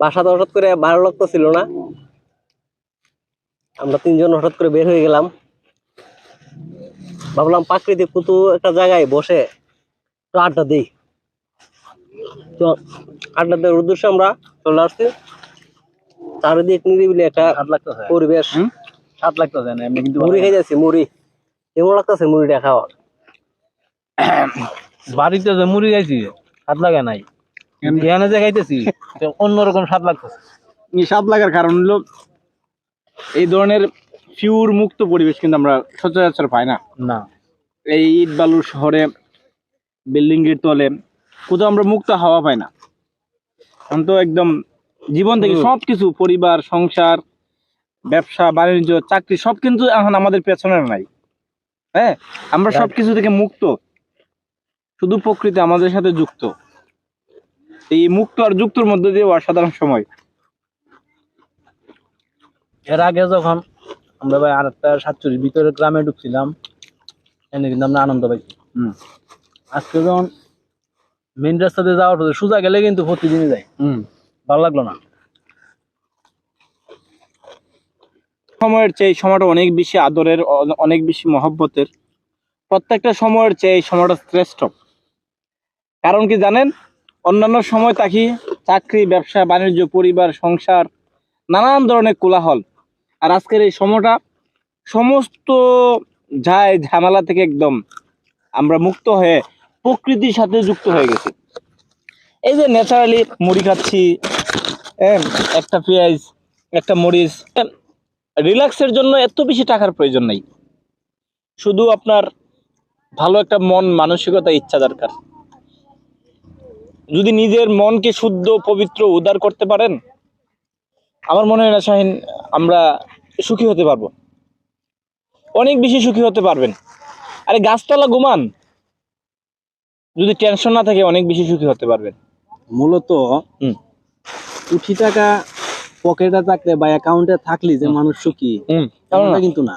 বাসাতে হঠাৎ করে ভালো লাগতেছিল না। আমরা তিনজন হঠাৎ করে বের হয়ে গেলাম। ভাবলাম প্রাকৃতিক কুতু একটা জায়গায় বসে তো আড্ডা দিই। তো আড্ডা দেওয়ার উদ্দেশ্যে আমরা চলে আসছি। চারিদিক নিরিবিলি একটা পরিবেশ। হুম? স্বাদ লাগতেছে না এমনি কিন্তু মুড়ি খাই যাচ্ছি মুড়ি। কেমন লাগতেছে মুড়িটা খাওয়া বাড়িতে যে মুড়ি খাইছি স্বাদ লাগে নাই। এখানে যে খাইতেছি অন্যরকম স্বাদ লাগতেছে। এই স্বাদ লাগার কারণ হলো এই ধরনের ফিউর মুক্ত পরিবেশ কিন্তু আমরা সচরাচর পাই না। না। এই ইট বালুর শহরে বিল্ডিং এর তলে কোথাও আমরা মুক্ত হাওয়া পাই না। এখন তো একদম জীবন থেকে সবকিছু পরিবার সংসার ব্যবসা বাণিজ্য চাকরি সব কিন্তু এখন আমাদের পেছনে নাই। হ্যাঁ? আমরা. সবকিছু থেকে মুক্ত। শুধু প্রকৃতি আমাদের সাথে যুক্ত। এই মুক্ত আর যুক্তর মধ্যে দিয়ে অসাধারণ সময়। এর আগে যখন আমরা ভাই আর একটা সাতচল্লিশ ভিতরে গ্রামে ঢুকছিলাম এনে কিন্তু আমরা আনন্দ পাইছি। আজকে যখন মেন রাস্তাতে যাওয়ার পথে সোজা গেলে কিন্তু প্রতিদিনই যাই হুম। ভালো লাগল না। সময়ের চেয়ে এই সময়টা অনেক বেশি আদরের অনেক বেশি মহব্বতের। প্রত্যেকটা সময়ের চেয়ে এই সময়টা শ্রেষ্ঠ। কারণ কি জানেন? অন্যান্য সময় তাকি চাকরি ব্যবসা বাণিজ্য পরিবার সংসার নানান ধরনের কোলাহল। আর আজকের এই সময়টা সমস্ত যায় ঝামেলা থেকে একদম আমরা মুক্ত হয়ে প্রকৃতির সাথে যুক্ত হয়ে গেছি। এই যে ন্যাচারালি মুড়ি খাচ্ছি এম, একটা পেঁয়াজ একটা মরিচ রিল্যাক্সের জন্য এত বেশি টাকার প্রয়োজন নেই। শুধু আপনার ভালো একটা মন মানসিকতা ইচ্ছা দরকার। যদি নিজের মনকে শুদ্ধ পবিত্র উদার করতে পারেন আমার মনে হয় না শাহিন আমরা সুখী হতে পারব। অনেক বেশি সুখী হতে পারবেন। আরে গাছতলা ঘুমান যদি টেনশন না থাকে অনেক বেশি সুখী হতে পারবেন। মূলত। কোটি টাকা পকেটে থাকলে বা অ্যাকাউন্টে থাকলে যে মানুষ সুখী কিন্তু না।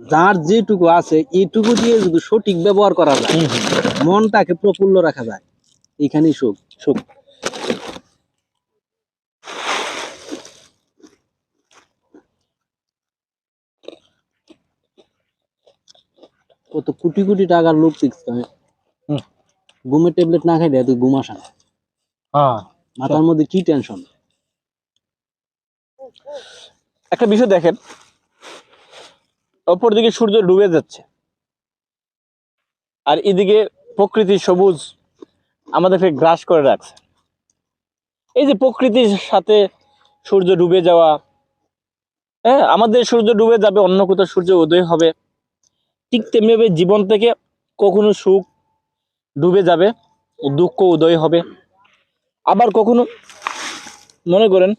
যার যেটুকু আছে এইটুকু দিয়ে যদি সঠিক ব্যবহার করা যায়। মনটাকে প্রফুল্ল রাখা যায়। এখানেই সুখ সুখ কত কোটি কোটি টাকার লোক হুম। ঘুমের ট্যাবলেট না খাইলে তুই ঘুম আসে হ্যাঁ মাথার মধ্যে কি টেনশন একটা বিষয় দেখেন অপর দিকে সূর্য ডুবে যাচ্ছে। আর এদিকে প্রকৃতি সবুজ, আমাদেরকে গ্রাস করে রাখছে। এই যে প্রকৃতির সাথে সূর্য ডুবে যাওয়া হ্যাঁ আমাদের সূর্য ডুবে যাবে, অন্য কোথাও সূর্য উদয় হবে। ঠিক তেমনিভাবে জীবন থেকে কখনো সুখ ডুবে যাবে, দুঃখ উদয় হবে। আবার কখনো, মনে করেন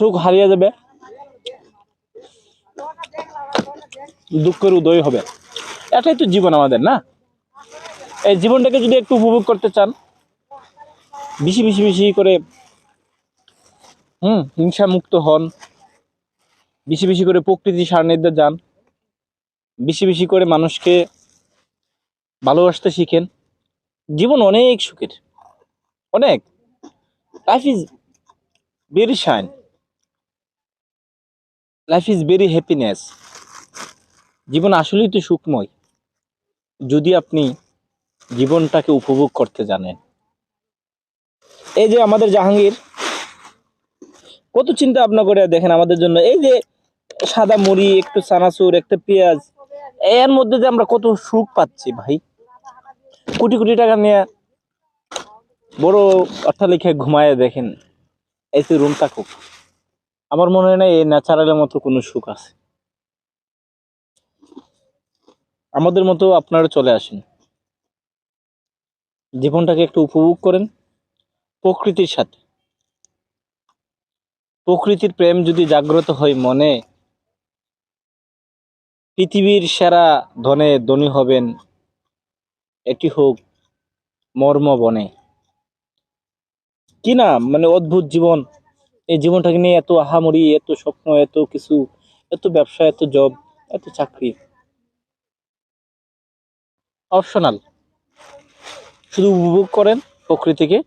সুখ হারিয়ে যাবে। দুঃখের উদয় হবে। এটাই তো জীবন আমাদের, না? এই জীবনটাকে যদি একটু উপভোগ করতে চান, বেশি বেশি বেশি করে, হুম হিংসা মুক্ত হন। বেশি বেশি করে প্রকৃতির সান্নিধ্যে যান। বেশি বেশি করে মানুষকে ভালোবাসতে শিখেন। জীবন অনেক সুখের। অনেক। Life is very shine life is very happiness জীবন আসলেই তো সুখময়। যদি আপনি জীবনটাকে উপভোগ করতে জানেন। এই যে আমাদের জাহাঙ্গীর, কত চিন্তা ভাবনা করে দেখেন আমাদের জন্য। এই যে সাদা মুড়ি, একটু চানাচুর, একটা পেঁয়াজ, এর মধ্যে যে আমরা কত সুখ পাচ্ছি ভাই। কোটি কোটি টাকা নিয়ে বড় অট্টালিকায় ঘুমায় দেখেন এই যে রুম থাকুক। আমার মনে হয় না এই ন্যাচারালের মতো কোনো সুখ আছে। আমাদের মতো আপনারা চলে আসেন। জীবনটাকে একটু উপভোগ করেন প্রকৃতির সাথে। প্রকৃতির প্রেম যদি জাগ্রত হয় মনে, পৃথিবীর সেরা ধনে ধনী হবেন এটি হোক মর্ম বনে। কি না? মানে অদ্ভুত জীবন। এই জীবনটাকে নিয়ে এত আহামরি, এত স্বপ্ন, এত কিছু, এত ব্যবসা, এত জব এত চাকরি। অপশনাল শুধু উপভোগ করেন প্রকৃতিকে।